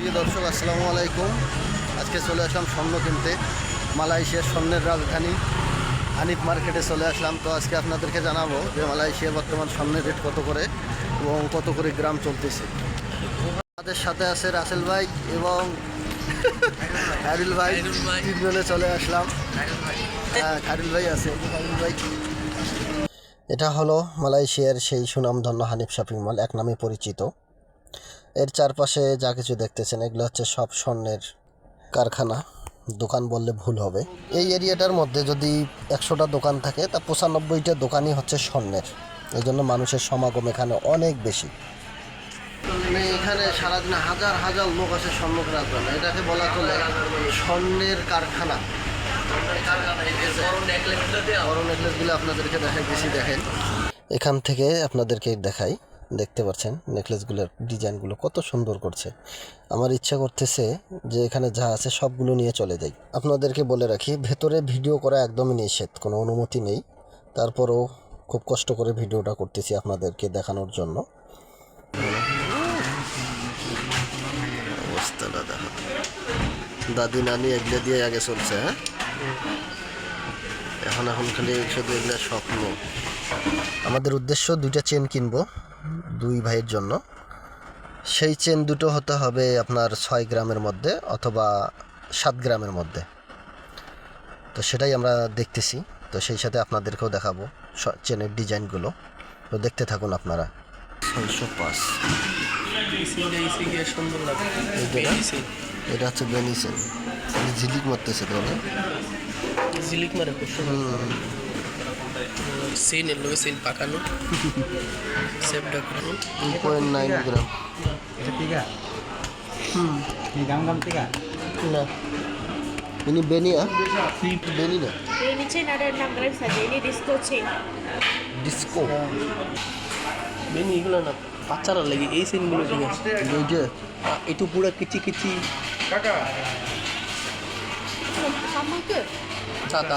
প্রিয় দর্শক, আসসালামু আলাইকুম। আজকে চলে আসলাম স্বর্ণ কিনতে, মালয়েশিয়ার স্বর্ণের রাজধানী হানিফ মার্কেটে চলে আসলাম। তো আজকে আপনাদেরকে জানাব যে মালয়েশিয়া বর্তমান স্বর্ণের রেট কত করে এবং কত করে গ্রাম চলতেছে। আমাদের সাথে আছে রাসেল ভাই এবং খায়রুল ভাই, তিনজনে চলে আসলাম। হ্যাঁ ভাই আছে। ভাই। এটা হলো মালয়েশিয়ার সেই সুনামধন্য হানিফ শপিং মল, এক নামে পরিচিত। এর চারপাশে যা কিছু দেখতেছেন এগুলো হচ্ছে সব স্বর্ণের কারখানা। দোকান বললে ভুল হবে। এই এরিয়াটার মধ্যে যদি একশোটা দোকান থাকে তা পঁচানব্বইটা দোকানই হচ্ছে স্বর্ণের। এই জন্য মানুষের সমাগম এখানে অনেক বেশি। মানে এখানে সারাদিন হাজার হাজার লোক আছে স্বর্ণ কেনার জন্য। এটাকে বলা চলে স্বর্ণের কারখানা। আপনাদেরকে দেখাই বেশি দেখেন। এখান থেকে আপনাদেরকে দেখাই। দেখতে পাচ্ছেন নেকলেসগুলোর ডিজাইনগুলো কত সুন্দর করছে। আমার ইচ্ছা করতেছে যে এখানে যা আছে সবগুলো নিয়ে চলে যাই। আপনাদেরকে বলে রাখি, ভেতরে ভিডিও করা একদমই নিষেধ, কোনো অনুমতি নেই। তারপরও খুব কষ্ট করে ভিডিওটা করতেছি আপনাদেরকে দেখানোর জন্য। দাদি নানি এগুলো দিয়ে আগে চলছে হ্যাঁ? এখন এখন খালি শুধু এগুলো স্বপ্ন। আমাদের উদ্দেশ্য দুইটা চেন কিনবো। দুই ভাইয়ের জন্য। সেই চেন দুটো হতে হবে আপনার ছয় গ্রামের মধ্যে অথবা সাত গ্রামের মধ্যে। তো সেটাই আমরা দেখতেছি। তো সেই সাথে আপনাদেরকেও দেখাবো স- চেনের ডিজাইনগুলো। তো দেখতে থাকুন আপনারা। ছয়শো পাঁচ। এটা হচ্ছে বেনিসেন ঝিলিক মারতেছে তাহলে? জিলিক মারে খুব সুন্দর। সেন এর লোকে সেন পাকানো সেপটা করানো two point nine gram Itu tiga. Hmm. Ini gam-gam না ini বেনি ah? বেনি না Ini chain ada 6 gram saja. Ini disco chain. Disco বেনি এগুলো না বাচ্চারা লাগে এই সেনগুলো ঠিক আছে যে একটু পুরো কিচি কিচি Sama ke? চা তা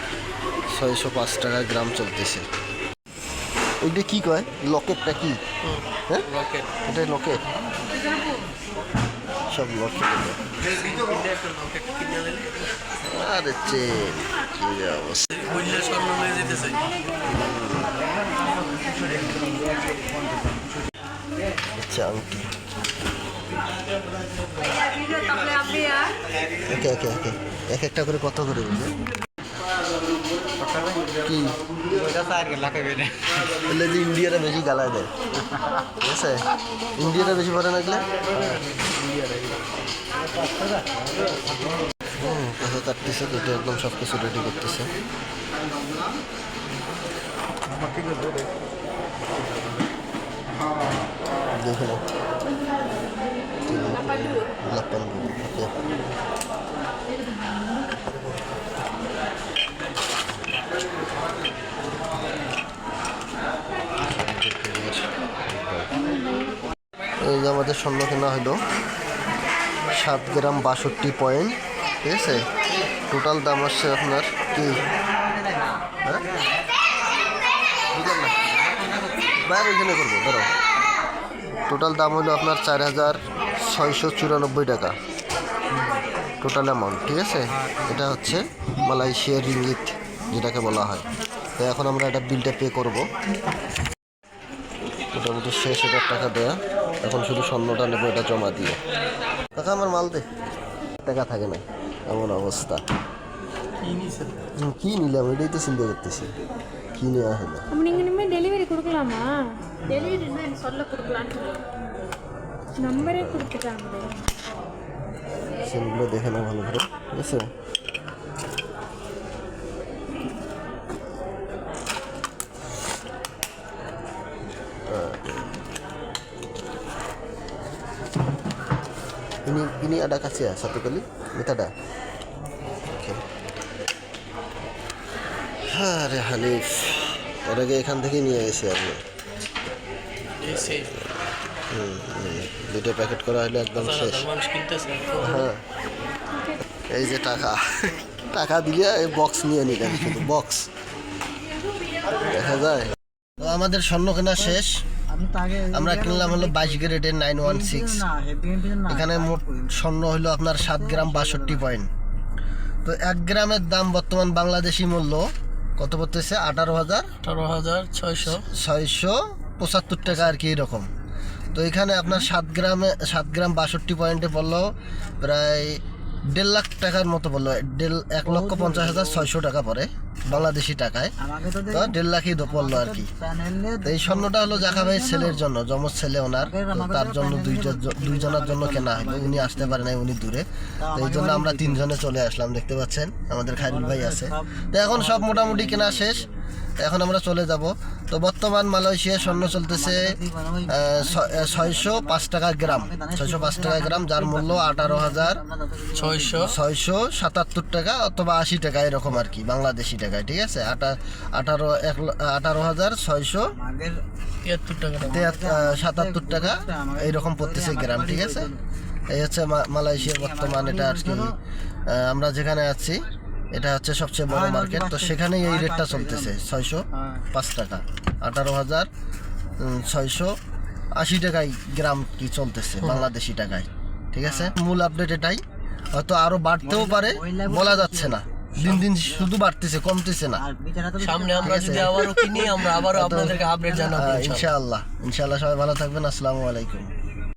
ছয়শো পাঁচ টাকা গ্রাম চলতেছে। ওইটা কি কয়? লকেটটা কি? হ্যাঁ? রকেট এটা লকেট? সব লকেট। রকেট কিনে আরে চেন কি অবস্থা। আচ্ছা আংটি. ওকে ওকে ওকে এক একটা করে কত করে বুঝে বললে যে ইন্ডিয়াটা বেশি গালায় দেয় ঠিক আছে ইন্ডিয়াটা বেশি পরে লাগলে কাটতেছে কেটে একদম সব কিছু রেডি করতেছে দেখে এই যে আমাদের স্বর্ণ কেনা হলো সাত গ্রাম বাষট্টি পয়েন্ট, ঠিক আছে? টোটাল দাম আসছে আপনার কি? হ্যাঁ? বাইরে ওইখানে করব, ধরো। টোটাল দাম হলো আপনার চার হাজার ছয়শো চুরানব্বই টাকা। টোটাল অ্যামাউন্ট ঠিক আছে? এটা হচ্ছে মালয়েশিয়ার রিঙ্গিত যেটাকে বলা হয় তো এখন আমরা এটা বিলটা পে করব মোটামুটি শেষ হাজার টাকা দেয়া এখন শুধু স্বর্ণটা নেবো এটা জমা দিয়ে কাকা আমার মাল দে টাকা থাকে না এমন অবস্থা হুম, কি নিলাম এটাই তো চিন্তা করতেছি কি নেওয়া হলো நீங்கள் இனிமேல் டெலிவரி கொடுக்கலாமா டெலிவரி என்ன சொல்ல கொடுக்கலான்னு நம்பரே கொடுத்துட்டாங்களே সেগুলো দেখে না ভালো করে ঠিক আছে Ini ini ada kasih ya satu kali. Ini oke আরে হানিফ আগে এখান থেকে নিয়ে গেছি আমি দুটো প্যাকেট করা হলো একদম শেষ হ্যাঁ এই যে টাকা টাকা দিলে এই বক্স নিয়ে নিলেন শুধু বক্স দেখা যায় তো আমাদের স্বর্ণ কেনা শেষ আমরা কিনলাম হলো বাইশ গ্রেডের নাইন ওয়ান সিক্স এখানে মোট স্বর্ণ হলো আপনার সাত গ্রাম বাষট্টি পয়েন্ট তো এক গ্রামের দাম বর্তমান বাংলাদেশি মূল্য কত পড়তেছে? আঠারো হাজার আঠারো হাজার ছয়শো। ছয়শো পঁচাত্তর টাকা আর কি এরকম। তো এখানে আপনার সাত গ্রামে সাত গ্রাম বাষট্টি পয়েন্টে পড়ল প্রায় দেড় লাখ টাকার মতো পড়ল দেড় এক লক্ষ পঞ্চাশ হাজার ছয়শো টাকা পড়ে বাংলাদেশি টাকায়। তো দেড় লাখই পড়ল আর কি। এই স্বর্ণটা হলো জাকা ভাই ছেলের জন্য যমজ ছেলে ওনার। তার জন্য দুইজন দুইজনের জন্য কেনা হলো উনি আসতে পারে নাই উনি দূরে। তো এই জন্য আমরা তিনজনে চলে আসলাম দেখতে পাচ্ছেন আমাদের খাইরুল ভাই আছে। তো এখন সব মোটামুটি কেনা শেষ। এখন আমরা চলে যাব। তো বর্তমান মালয়েশিয়া স্বর্ণ চলতেছে ছয়শো পাঁচ টাকা গ্রাম। ছয়শো পাঁচ টাকা গ্রাম যার মূল্য আঠারো হাজার ছয়শো। ছয়শো সাতাত্তর টাকা অথবা আশি টাকা এরকম আর কি বাংলাদেশি টাকায় ঠিক আছে? আটা আঠারো এক আঠারো হাজার ছয়শো সাতাত্তর টাকা এইরকম পড়তেছে গ্রাম ঠিক আছে? এই হচ্ছে মালয়েশিয়ার বর্তমান এটা আর কি আমরা যেখানে আছি। এটা হচ্ছে সবচেয়ে বড় মার্কেট তো সেখানেই এই রেটটা চলতেছে ছয়শো পাঁচ টাকা। আঠারো হাজার ছয়শো আশি টাকায় গ্রাম কি চলতেছে বাংলাদেশি টাকায়। ঠিক আছে? মূল আপডেট এটাই। হয়তো আরও বাড়তেও পারে বলা যাচ্ছে না। দিন দিন শুধু বাড়তেছে কমতেছে না। সামনে আমরা যদি আবারও কিনি আমরা আবারও আপনাদেরকে আপডেট জানাব হ্যাঁ। ইনশাআল্লাহ। ইনশাআল্লাহ। সবাই ভালো থাকবেন। আসসালামু আলাইকুম।